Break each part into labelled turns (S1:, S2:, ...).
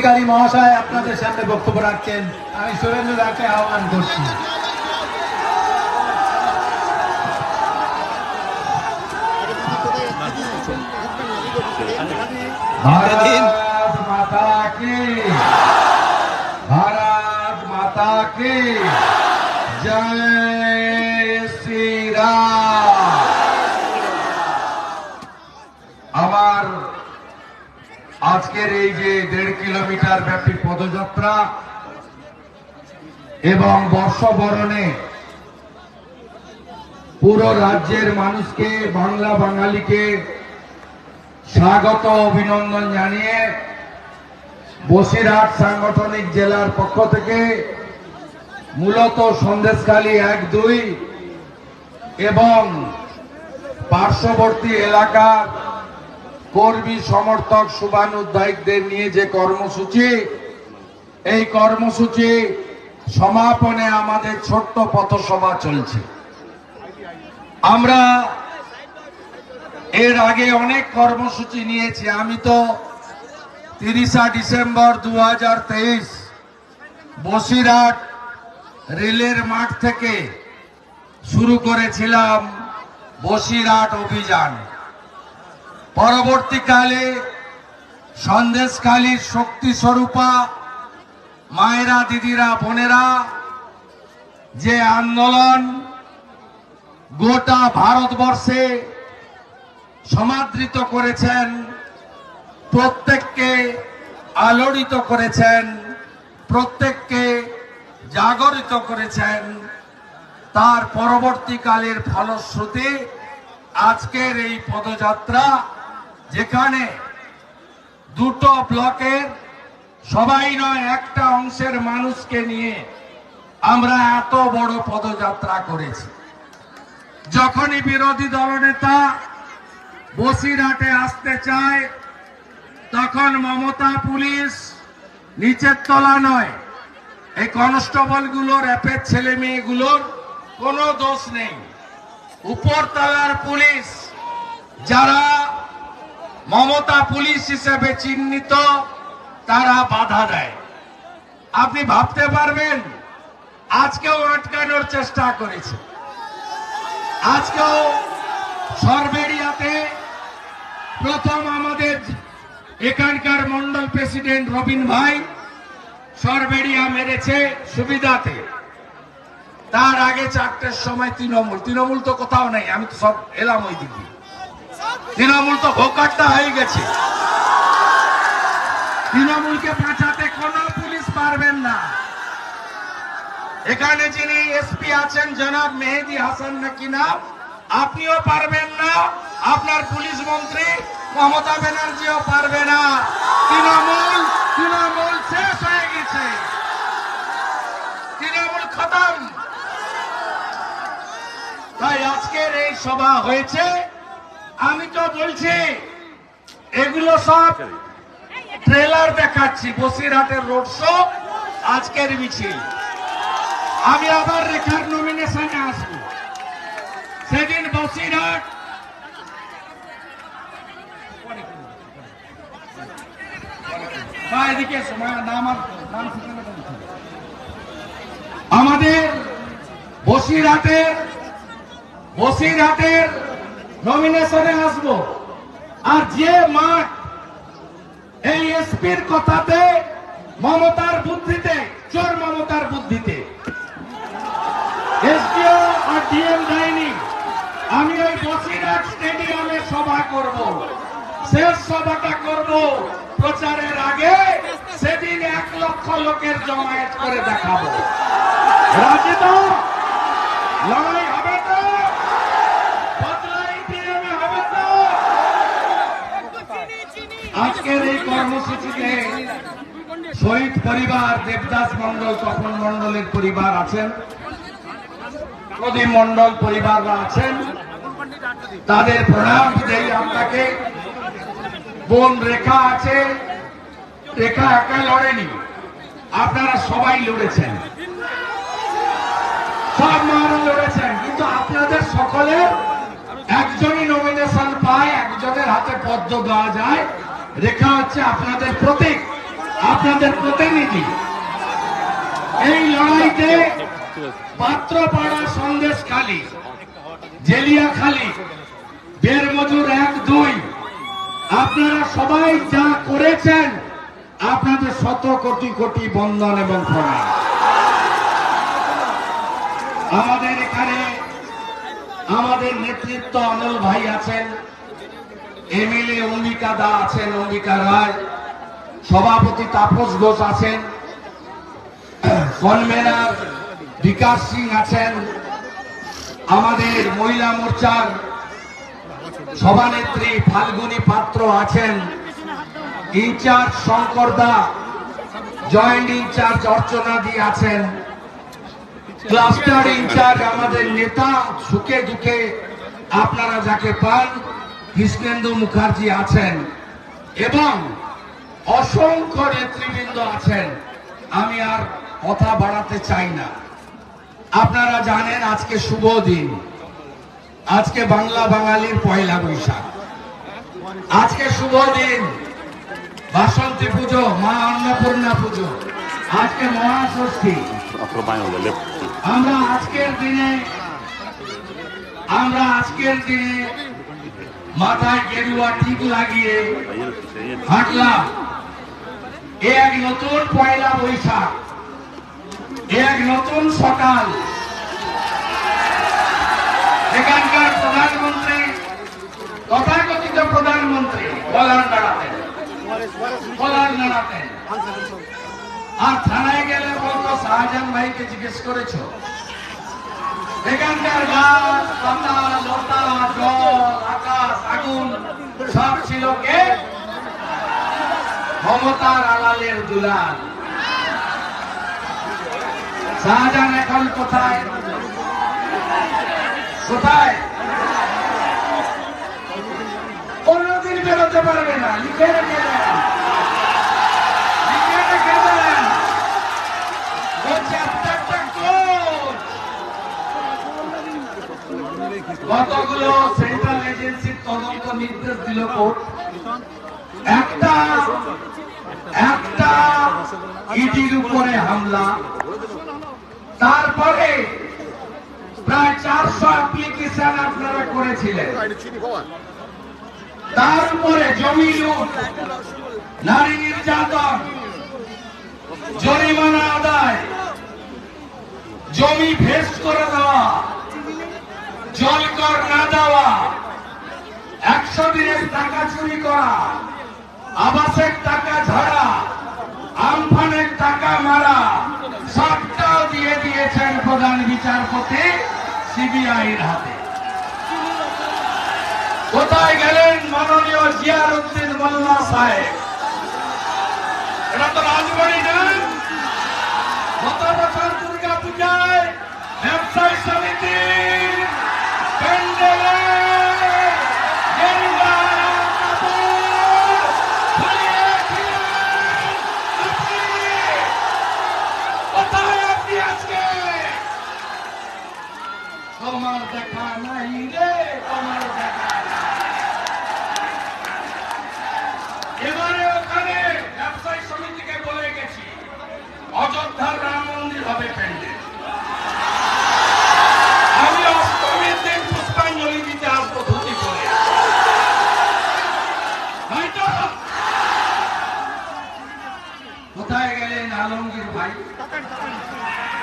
S1: অধিকারী মহাশয় আপনাদের সামনে বক্তব্য রাখছেন। আমি সুরেন্দ্র দাকে আহ্বান করছি। ভারত কিলোমিটার ব্যাপী পদযাত্রা এবং বর্ষবরণে পুরো রাজ্যের মানুষকে, বাংলা বাঙালিকে স্বাগত, অভিনন্দন জানিয়ে বসিরহাট সাংগঠনিক জেলার পক্ষ থেকে মূলত সন্দেশখালী এক দুই এবং পার্শ্ববর্তী এলাকার কর্মী সমর্থক শুভানুধ্যায়ীদের নিয়ে যে কর্মসূচি, এই কর্মসূচি সমাপনে আমাদের ছোট্ট পথসভা চলছে। আমরা এর আগে অনেক কর্মসূচি নিয়েছি। আমি তো তিরিশা ডিসেম্বর দু হাজার তেইশ বসিরহাট রেলের মাঠ থেকে শুরু করেছিলাম বসিরহাট অভিযান। পরবর্তীকালে সন্দেশখালীর শক্তি স্বরূপা, মায়েরা, দিদিরা, বোনেরা, যে আন্দোলন গোটা ভারতবর্ষে সমাদৃত করেছেন, প্রত্যেককে আলোড়িত করেছেন, প্রত্যেককে জাগরিত করেছেন, তার পরবর্তীকালের ফলশ্রুতি আজকের এই পদযাত্রা যেখানে দুটো ব্লকের সবাই নয়, একটা অংশের মানুষকে নিয়ে আমরা এত বড় পদযাত্রা করেছি। যখনই বিরোধী দলনেতা বসিরহাটে আসতে চায়, তখন মমতা পুলিশ নিচের তলা নয়। এই কনস্টেবলগুলোর অ্যাপের ছেলে মেয়েগুলোর কোনো দোষ নেই। উপরতলার পুলিশ যারা মমতা পুলিশ হিসেবে চিহ্নিত, তারা বাধা দেয়। আপনি ভাবতে পারবেন, আজকেও আটকানোর চেষ্টা করেছে। আজকেও সরবেরিয়াতে প্রথম আমাদের এখানকার মন্ডল প্রেসিডেন্ট রবিন ভাই সরবেরিয়া মেরেছে সুবিধাতে। তার আগে চারটের সময় তৃণমূল। তৃণমূল তো কোথাও নেই, আমি তো সব এলাম ওই দিকে। তৃণমূল তো ভোকারটা হয়ে গেছে। তৃণমূলকে বাঁচাতে কোনো পুলিশ পারবেন না। এখানে যিনি এসপি আছেন জনাব মেহেদি হাসান নাকি নাম? আপনিও পারবেন না, আপনার পুলিশ মন্ত্রী মমতা ব্যানার্জিও পারবে না। তৃণমূল তৃণমূল শেষ হয়ে গেছে। তৃণমূল খতম। তাই আজকের এই সভা হয়েছে। আমি তো বলছি, এগুলো সব ট্রেলার দেখাচ্ছি, বসিরহাটের রোড শো আজকের মিছিল আমি আবার রেখার নমিনেশনে আসব সেদিন বসিরহাট এদিকে। আমাদের বসিরহাটের বসিরহাটের নমিনেশনে আসব। আর যে মাঠ এই এসপির কথাতে মমতার বুদ্ধিতে, চোর মমতার বুদ্ধিতে। এসডিও আর ডিএম যায়নি আমি ওই বসিরহাট স্টেডিয়ামে সভা করব। শেষ সভাটা করব প্রচারের আগে, সেদিন এক লক্ষ লোকের জমায়েত করে দেখাবো। রাজি তো? লড়াই হবে তো বদলাই ডিএমে হবে তো আজকের এই কর্মসূচিতে শহীদ পরিবার, দেবদাস মন্ডল তপন মন্ডলের পরিবার আছেন। প্রদীপ মন্ডল পরিবাররা আছেন। তাদের প্রণাম দেই আপনাকে। বোন রেখা আছে। রেখা একা লড়েনি। আপনারা সবাই লড়েছেন। সব মারা লড়েছেন। কিন্তু আপনাদের সকলের একজনই নমিনেশন পায়, একজনের হাতে পদ্ম দেওয়া যায়। রেখা হচ্ছে আপনাদের প্রতীক, আপনাদের প্রতিনিধি। এই লড়াইতে পাত্রপাড়া সন্দেশ খালি জেলিয়া খালি বের মজুর এক দুই। আপনারা সবাই যা করেছেন, আপনাদের শত কোটি কোটি বন্ধন এবং প্রণাম। আমাদের এখানে আমাদের নেতৃত্ব অনল ভাই আছেন। এমএলএ অম্বিকা দা আছেন অম্বিকা রায়। সভাপতি তাপস ঘোষ আছেন। কনভেনার বিকাশ সিং আছেন। আমাদের মহিলা মোর্চার সভানেত্রী ফাল্গুনী পাত্র আছেন। ইনচার্জ শঙ্কর দা, জয়েন্ট ইনচার্জ অর্চনা দি আছেন। ক্লাস্টার ইনচার্জ আমাদের নেতা সুখে দুঃখে আপনারা যাকে পান কৃষ্ণেন্দু মুখার্জি আছেন এবং অসংখ্য নেতৃবৃন্দ আছেন। আমি আর কথা বাড়াতে চাই না। আপনারা জানেন আজকে শুভ দিন। আজকে বাংলা বাঙালির পয়লা বৈশাখ। আজকে শুভ দিন। বাসন্তী পুজো, মা অন্নপূর্ণা পুজো। আজকে মহাষষ্ঠী. আমরা আজকের দিনে, আমরা আজকের দিনে মাথায় গেরুয়া ঠিক লাগিয়ে হাঁটলাম। এ এক নতুন পয়লা বৈশাখ। এ এক নতুন সকাল। এখানকার প্রধানমন্ত্রী, তথাকথিত প্রধানমন্ত্রী, বলার দাঁড়াতেন বলার আর থানায় গেলে বলতো, শাহজাহান ভাইকে জিজ্ঞেস করেছ? এখানকার গাছ পাতা লতা জল, আকাশ, আগুন, সব ছিল কে? মমতার আলালের দুলাল। শাহজাহান এখন কোথায়? কোথায়? কোনদিন বেরোতে পারবে না, লিখে রেখে দেন লিখে রেখে দেন ও চ্যাপ্টারটা কোন কতগুলো সেন্ট্রাল এজেন্সির তদন্ত নির্দেশ দিল কোর্ট। একটা একটা ইডির উপরে হামলা। তারপরে প্রায় চারশো অ্যাপ্লিকেশন আপনারা করেছিলেন। তার উপরে জমি নারী নির্যাতন, জরিমানা আদায়, জমি ভেস্ট করে দেওয়া। জল কর না দেওয়া একশো দিনের টাকা চুরি করা, আবাসের টাকা ঝাড়া, আমফানের টাকা মারা, সবটাও দিয়ে দিয়েছেন প্রধান বিচারপতি সিবিআইয়ের হাতে। কোথায় গেলেন মাননীয় জিয়ার উদ্দিন মোল্লা সাহেব? এটা তো রাজবাড়ি না? গত বছর দুর্গা পূজায় ব্যবসায়ী সমিতির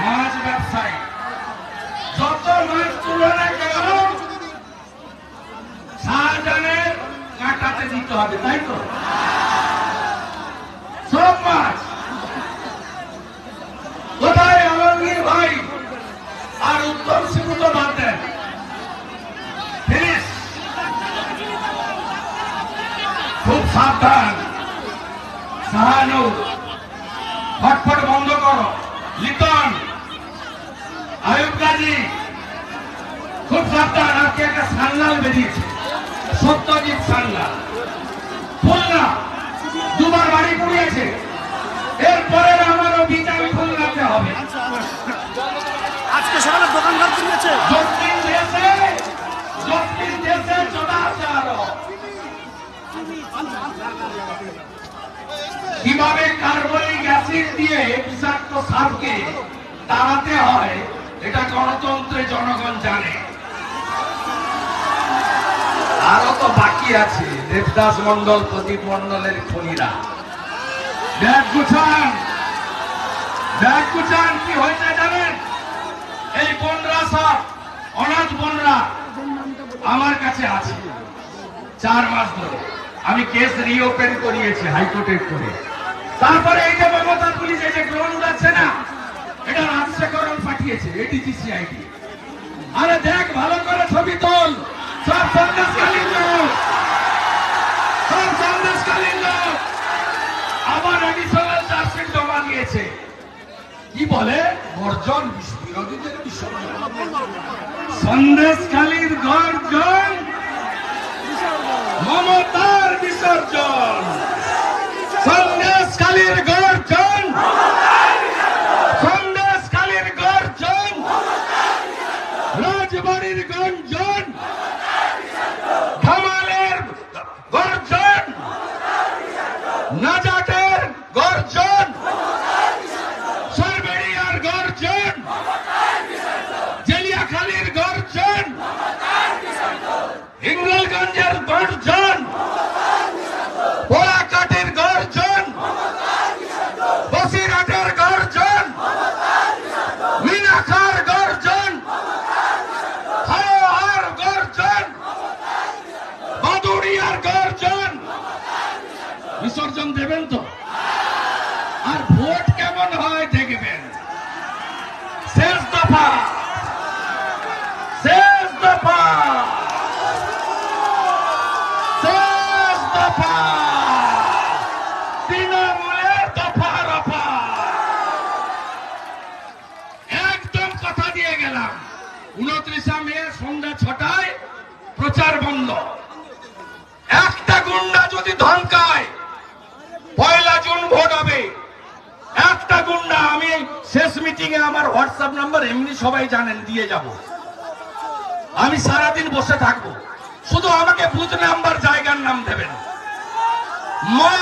S1: মাছ ব্যবসায়ী। যত মাছ কাটাতে দিতে হবে, তাই তো? সব মাছ। কোথায় ভাই? আর উত্তম সিংহ তো খুব সাবধান। শাহানুর ফটফট বন্ধ করো। লিটন গাজী খুব সাবধান আজকে একটা সান্নাল বেরিয়েছে সত্যজিৎ সান্নাল খুলনা দুবার বাড়ি পুড়িয়েছে। এরপরে আমারও বিচার খুলনাতে হবে।
S2: আজকে সকালে দোকানঘাট দিয়েছে
S1: দক্ষিণ দেশে দক্ষিণ দেশে চলে কীভাবে কার্বনিক অ্যাসিড দিয়ে বিষাক্ত সাপকে তাড়াতে হয় এটা গণতন্ত্রে জনগণ জানে। আরও তো বাকি আছে, দেবদাস মন্ডল প্রদীপ মন্ডলের খনিরা। কি হয়েছে জানেন? এই সব, অনাথ বনরা আমার কাছে আছে। চার মাস ধরে। আমি কেস রিওপেন করিয়েছি হাইকোর্টে করে তারপরে এই যে মমতা পুলিশ এই যে গ্রহণ উড়াচ্ছে না এটা রাজশেখরন পাঠিয়েছে এডিজিসি আইডি আরে দেখ, ভালো করে ছবি তোল। সব সন্দেশকালীন লোক। সব সন্দেশকালীন লোক। চার্জশিট জমা দিয়েছে। কি বলে? গর্জন বিরোধীদের বিসর্জন সন্দেশখালীর গর্জন। মমতার বিসর্জন। সন্দেশখালীর গর্জন সন্দেশখালীর গর্জন রাজবাড়ির গঞ্জন ধামালের গর্জন নাজাটের গর্জন সরবেড়িয়ার গর্জন জেলিয়াখালীর গর্জন হিঙ্গলগঞ্জের গর্জন পোড়াকাটির গর্জন বসিরহাটের গর্জন মিনাখার গর্জন হাওয়ার গর্জন বাদুড়িয়ার গর্জন বিসর্জন দেবেন তো আর ভোট কেমন হয় দেখবেন শেষ দফা শেষ দফা শেষ দফা তৃণমূলের দফা রফা একদম কথা দিয়ে গেলাম উনত্রিশা মে সন্ধ্যা ছটায় প্রচার বন্ধ একটা গুন্ডা যদি ধমকায় পয়লা জুন ভোট হবে একটা গুন্ডা আমি শেষ মিটিং এ আমার হোয়াটসঅ্যাপ নাম্বার এমনি সবাই জানেন, দিয়ে যাব। আমি সারাদিন বসে থাকব। শুধু আমাকে বুথ নাম্বার, জায়গার নাম দেবেন। মা,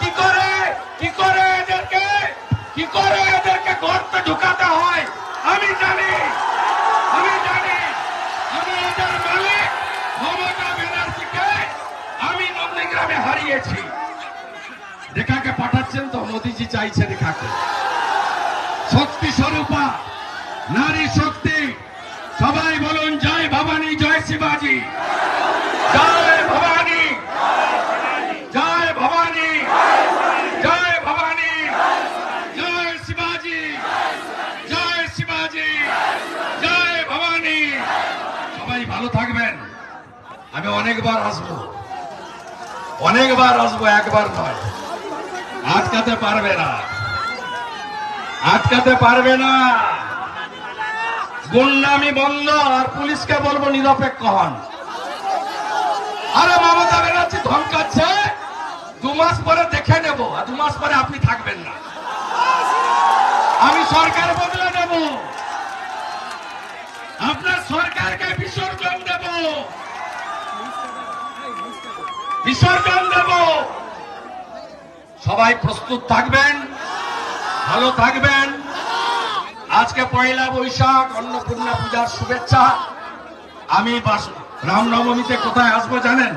S1: কি করে? কি করে এদেরকে? কি করে এদেরকে গর্তে ঢুকাতে হয়? আমি জানি। আমি জানি। আমি এদের মালিক, মমতা ব্যানার্জিকে আমি নন্দীগ্রামে হারিয়েছি। রেখাকে পাঠাচ্ছেন তো, মোদিজি চাইছে রেখাকে। শক্তি স্বরূপা নারী শক্তি, সবাই বলুন জয় ভবানী, জয় শিবাজি। জয় ভবানী জয় ভবানী জয় ভবানী, জয় শিবাজি জয় শিবাজি, জয় ভবানী। সবাই ভালো থাকবেন। আমি অনেকবার আসব অনেকবার আসব একবার নয়। আটকাতে পারবে না। আটকাতে পারবে না। গুন্ডামি বন্ধ আর পুলিশকে বলব নিরপেক্ষ হন। আরে মমতা ব্যানার্জি ধমকাচ্ছে। দু মাস পরে দেখে নেব আর দু মাস পরে আপনি থাকবেন না। আমি সরকার বদলে দেব আপনার সরকারকে বিসর্জন দেব। বিসর্জন দেব। সবাই প্রস্তুত থাকবেন, ভালো থাকবেন। আজকে পয়লা বৈশাখ, অন্নপূর্ণা পূজার শুভেচ্ছা। আমি রামনবমীতে কোথায় আসব জানেন?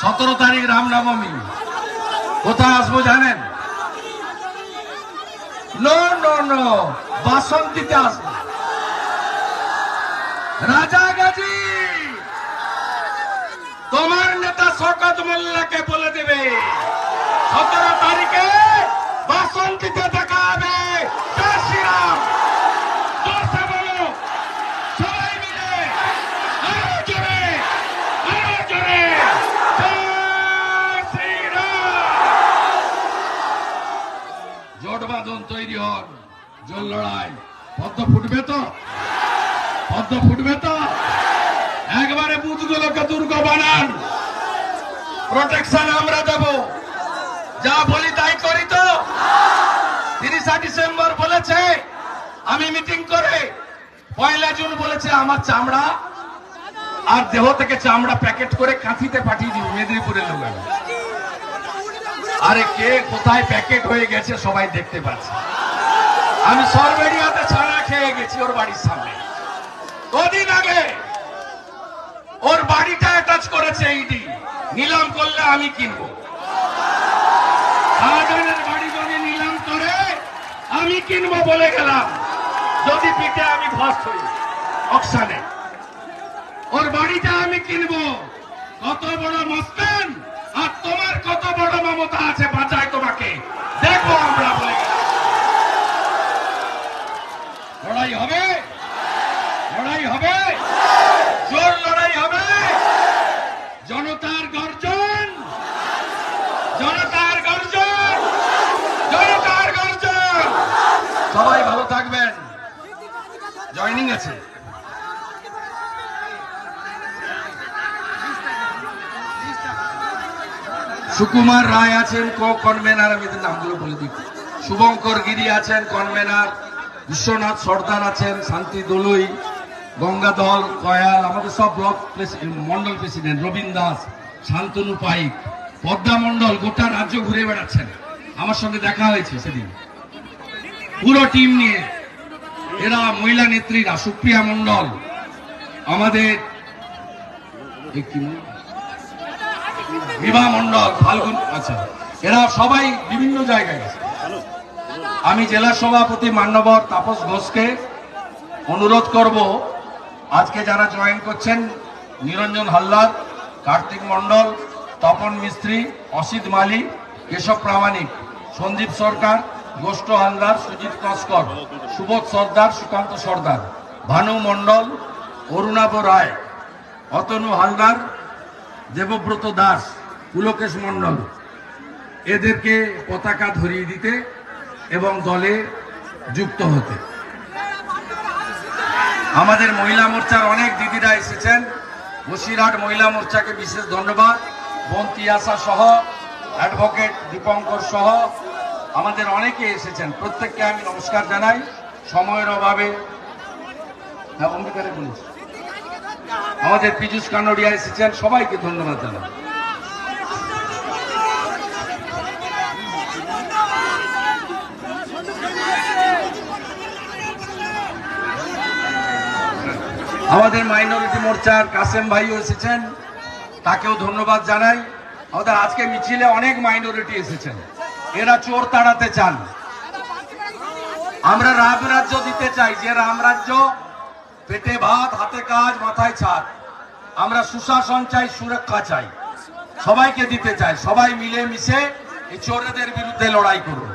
S1: সতেরো তারিখ রামনবমী। কোথায় আসব জানেন? বাসন্তীতে আসব। রাজা গাজী! তোমার নেতা শকত মোল্লাকে বলে দেবে, সতেরো তারিখে বাসন্তীতে দেখা হবে জয় শ্রীরাম জোরসে বলো সবাই মিলে আরও জোরে আরও জোরে জয় শ্রীরাম জোট বাঁধন তৈরি হন জল লড়াই পদ্ম ফুটবে তো? পদ্ম ফুটবে তো? একবারে বুথগুলোকে দুর্গ বানান। প্রোটেকশন আমরা দেব। যা বলি তাই করি তো? তিরিশা ডিসেম্বর বলেছে, আমি মিটিং করে পয়লা জুন বলেছে, আমার চামড়া আর দেহ থেকে চামড়া প্যাকেট করে কাঁথিতে পাঠিয়ে দিব মেদিনীপুরের লোক আরে কে কোথায় প্যাকেট হয়ে গেছে সবাই দেখতে পাচ্ছে। আমি সরবেরিয়াতে ছাড়া খেয়ে গেছি ওর বাড়ির সামনে। কদিন আগে ওর বাড়িটা অ্যাটাচ করেছে ইডি নিলাম করলে আমি কিনবো। আমি কিনবো বলে গেলাম। যদি পিঠে আমি হই ওর বাড়িটা আমি কিনবো। কত বড় মস্তান আর তোমার কত বড় মমতা আছে বাঁচায় তোমাকে। দেখো আমরা বলে গেলাম। লড়াই হবে লড়াই হবে জোর লড়াই হবে জনতার গর্জন জনতার গর্জন জনতার গর্জন সবাই ভালো থাকবেন জয়নিং আছে। সুকুমার রায় আছেন, কো কনভেনার, আমি নামগুলো বলে দিই। শুভঙ্কর গিরি আছেন, কনভেনার। বিশ্বনাথ সর্দার আছেন, শান্তি দলুই, গঙ্গাধর কয়াল, আমাদের সব ব্লক মন্ডল প্রেসিডেন্ট রবীন দাস, শান্তনু পাইক, পদ্মা মন্ডল, গোটা রাজ্য ঘুরে বেড়াচ্ছেন। আমার সঙ্গে দেখা হয়েছে সেদিন। পুরো টিম নিয়ে। এরা মহিলা নেত্রীরা সুপ্রিয়া মন্ডল আমাদের? বিভা মন্ডল ফাল্গুন আচ্ছা। এরা সবাই বিভিন্ন জায়গায় আমি জেলা সভাপতি মান্যবর তাপস ঘোষকে অনুরোধ করব, আজকে যারা জয়েন করছেন, নিরঞ্জন হালদার, কার্তিক মন্ডল তপন মিস্ত্রি, অসিত মালিক কেশব প্রামাণিক, সন্দীপ সরকার গোষ্ঠ হালদার সুজিত নস্কর সুবোধ সর্দার, সুকান্ত সর্দার, ভানু মন্ডল অরুণাভ রায়, অতনু হালদার, দেবব্রত দাস, পুলকেশ মণ্ডল। এদেরকে পতাকা ধরিয়ে দিতে এবং দলে যুক্ত হতে। আমাদের মহিলা মোর্চার অনেক দিদিরা এসেছেন। বসিরহাট মহিলা মোর্চাকে বিশেষ ধন্যবাদ। বন্তি আশা সহ, অ্যাডভোকেট দীপঙ্কর সহ আমাদের অনেকে এসেছেন, প্রত্যেককে আমি নমস্কার জানাই। সময়ের অভাবে হ্যাঁ অম্বিকারে বলেছি আমাদের পীযুষ কানোরিয়া এসেছেন, সবাইকে ধন্যবাদ জানাই। আমাদের মাইনরিটি মোর্চার কাসেম ভাইও এসেছেন, তাকেও ধন্যবাদ জানাই। আমাদের আজকে মিছিলে অনেক মাইনরিটি এসেছেন। এরা চোর তাড়াতে চান আমরা রাম রাজ্য দিতে চাই যে রাম রাজ্য পেটে ভাত হাতে কাজ মাথায় ছাদ আমরা সুশাসন চাই সুরক্ষা চাই সবাইকে দিতে চাই সবাই মিলে মিশে এই চোরেদের বিরুদ্ধে লড়াই করুন?